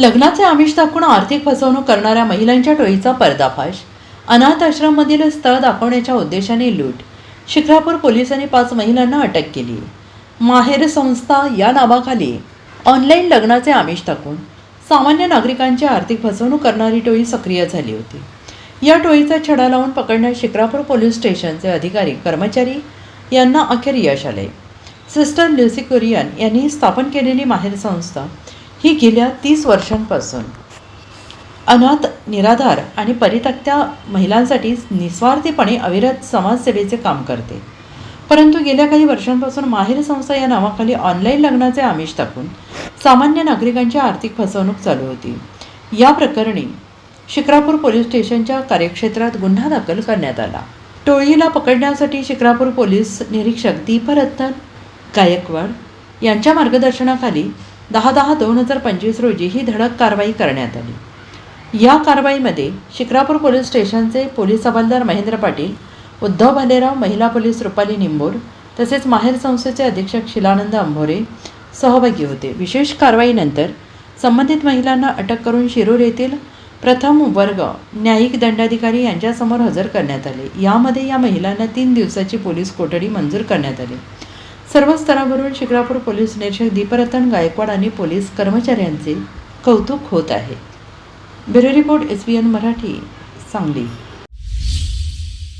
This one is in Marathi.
लग्नाचे आमिष दाखवून आर्थिक फसवणूक करणाऱ्या महिलांच्या टोळीचा पर्दाफाश. अनाथ आश्रममधील स्थळ दाखवण्याच्या उद्देशाने लूट. शिखरापूर पोलिसांनी पाच महिलांना अटक केली. माहेर संस्था या नावाखाली ऑनलाईन लग्नाचे आमिष दाखवून सामान्य नागरिकांची आर्थिक फसवणूक करणारी टोळी सक्रिय झाली होती. या टोळीचा छडा लावून पकडण्यात शिक्रापूर पोलीस स्टेशनचे अधिकारी कर्मचारी यांना अखेर यश आले. सिस्टर ल्युसी कुरियन यांनी स्थापन केलेली माहेर संस्था ही गेल्या तीस वर्षांपासून. अनाथ निराधार आणि परितक्त्या महिलांसाठी निस्वार्थीपणे अविरत समाजसेवेचे काम करते. परंतु गेल्या काही वर्षांपासून माहेर संस्था या नावाखाली ऑनलाईन लग्नाचे आमिष टाकून सामान्य नागरिकांची आर्थिक फसवणूक चालू होती. या प्रकरणी शिक्रापूर पोलीस स्टेशनच्या कार्यक्षेत्रात गुन्हा दाखल करण्यात आला. टोळीला पकडण्यासाठी शिक्रापूर पोलीस निरीक्षक दीपरत्न गायकवाड यांच्या मार्गदर्शनाखाली दहा दहा दोन हजार पंचवीस रोजी ही धडक कारवाई करण्यात आली. या कारवाईमध्ये शिक्रापूर पोलीस स्टेशनचे पोलीस हवालदार महेंद्र पाटील उद्धव भालेराव महिला पोलीस रुपाली निंबोर तसेच माहेर संस्थेचे अधीक्षक शिलानंद अंभोरे सहभागी होते. विशेष कारवाईनंतर संबंधित महिलांना अटक करून शिरूर येथील प्रथम वर्ग न्यायिक दंडाधिकारी यांच्यासमोर हजर करण्यात आले. यामध्ये या महिलांना तीन दिवसाची पोलीस कोठडी मंजूर करण्यात आली. सर्व स्तरावरून शिक्रापूर पोलीस निरीक्षक दीपरतन गायकवाड आणि पोलीस कर्मचाऱ्यांचे कौतुक होत आहे. Bureau report S B N Marathi Sangli.